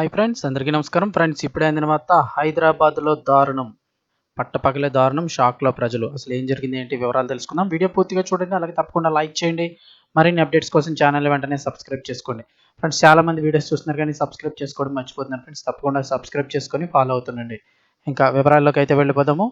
Hi friends అందరికీ నమస్కారం. Friends ఇప్పుడే అందిన వార్త హైదరాబాద్లో దారుణం. పట్టపగలే దారుణం షాక్లో ప్రజలు. అసలు ఏం జరిగింది ఏంటి వివరాలు తెలుసుకుందాం. వీడియో పూర్తిగా చూడండి అలాగే తప్పకుండా లైక్ చేయండి. మరిన్ని అప్డేట్స్ కోసం ఛానల్ వెంటనే సబ్స్క్రైబ్ చేసుకోండి. ఫ్రెండ్స్ చాలా మంది వీడియోస్ చూస్తున్నారు కానీ సబ్స్క్రైబ్ చేసుకోవడం మర్చిపోతున్నారు. ఫ్రెండ్స్ తప్పకుండా సబ్స్క్రైబ్ చేసుకొని ఫాలో అవుతుండండి. ఇంకా వివరాల్లోకి అయితే వెళ్ళిపోదాము.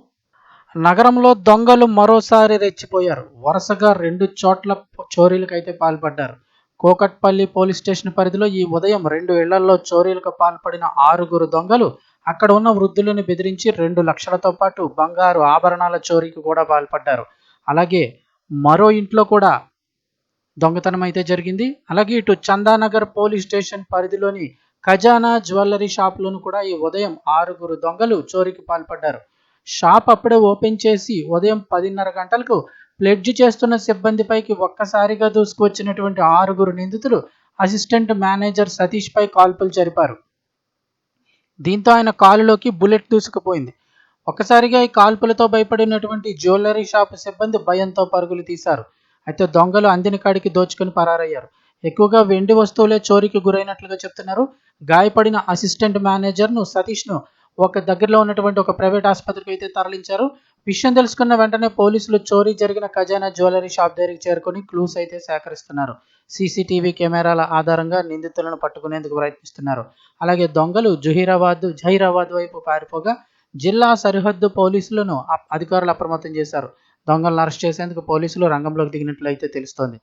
నగరంలో దొంగలు మరోసారి రెచ్చిపోయారు. వరుసగా రెండు చోట్ల చోరీలకైతే పాల్పడ్డారు. కోకట్పల్లి పోలీస్ స్టేషన్ పరిధిలో ఈ ఉదయం రెండు ఇళ్ళలో చోరీలకు పాల్పడిన ఆరుగురు దొంగలు అక్కడ ఉన్న వృద్ధులను బెదిరించి రెండు లక్షలతో పాటు బంగారు ఆభరణాల చోరీకి కూడా పాల్పడ్డారు. అలాగే మరో ఇంట్లో కూడా దొంగతనం అయితే జరిగింది. అలాగే ఇటు చందానగర్ పోలీస్ స్టేషన్ పరిధిలోని ఖజానా జ్యువెలరీ షాప్లోను కూడా ఈ ఉదయం ఆరుగురు దొంగలు చోరీకి పాల్పడ్డారు. షాప్ అప్పుడే ఓపెన్ చేసి ఉదయం పదిన్నర గంటలకు ప్లెడ్జ్ చేస్తున్న సిబ్బందిపైకి ఒక్కసారిగా దూసుకువచ్చినటువంటి ఆరుగురు నిందితులు అసిస్టెంట్ మేనేజర్ సతీష్ పై కాల్పులు జరిపారు. దీంతో ఆయన కాలులోకి బుల్లెట్ దూసుకుపోయింది. ఒక్కసారిగా ఈ కాల్పులతో భయపడినటువంటి జ్యువెలరీ షాప్ సిబ్బంది భయంతో పరుగులు తీశారు. అయితే దొంగలు అందిన కాడికి దోచుకొని పరారయ్యారు. ఎక్కువగా వెండి వస్తువులే చోరీకి గురైనట్లుగా చెప్తున్నారు. గాయపడిన అసిస్టెంట్ మేనేజర్ను సతీష్ను ఒక దగ్గరలో ఉన్నటువంటి ఒక ప్రైవేట్ ఆసుపత్రికి అయితే తరలించారు. విషయం తెలుసుకున్న వెంటనే పోలీసులు చోరీ జరిగిన ఖజానా జ్యువెలరీ షాప్ దగ్గరికి చేరుకొని క్లూస్ అయితే సేకరిస్తున్నారు. సీసీటీవీ కెమెరాల ఆధారంగా నిందితులను పట్టుకునేందుకు ప్రయత్నిస్తున్నారు. అలాగే దొంగలు జుహీరాబాద్ జహీరాబాద్ వైపు పారిపోగా జిల్లా సరిహద్దు పోలీసులను అధికారులు అప్రమత్తం చేశారు. దొంగలను అరెస్ట్ చేసేందుకు పోలీసులు రంగంలోకి దిగినట్లు అయితే తెలుస్తోంది.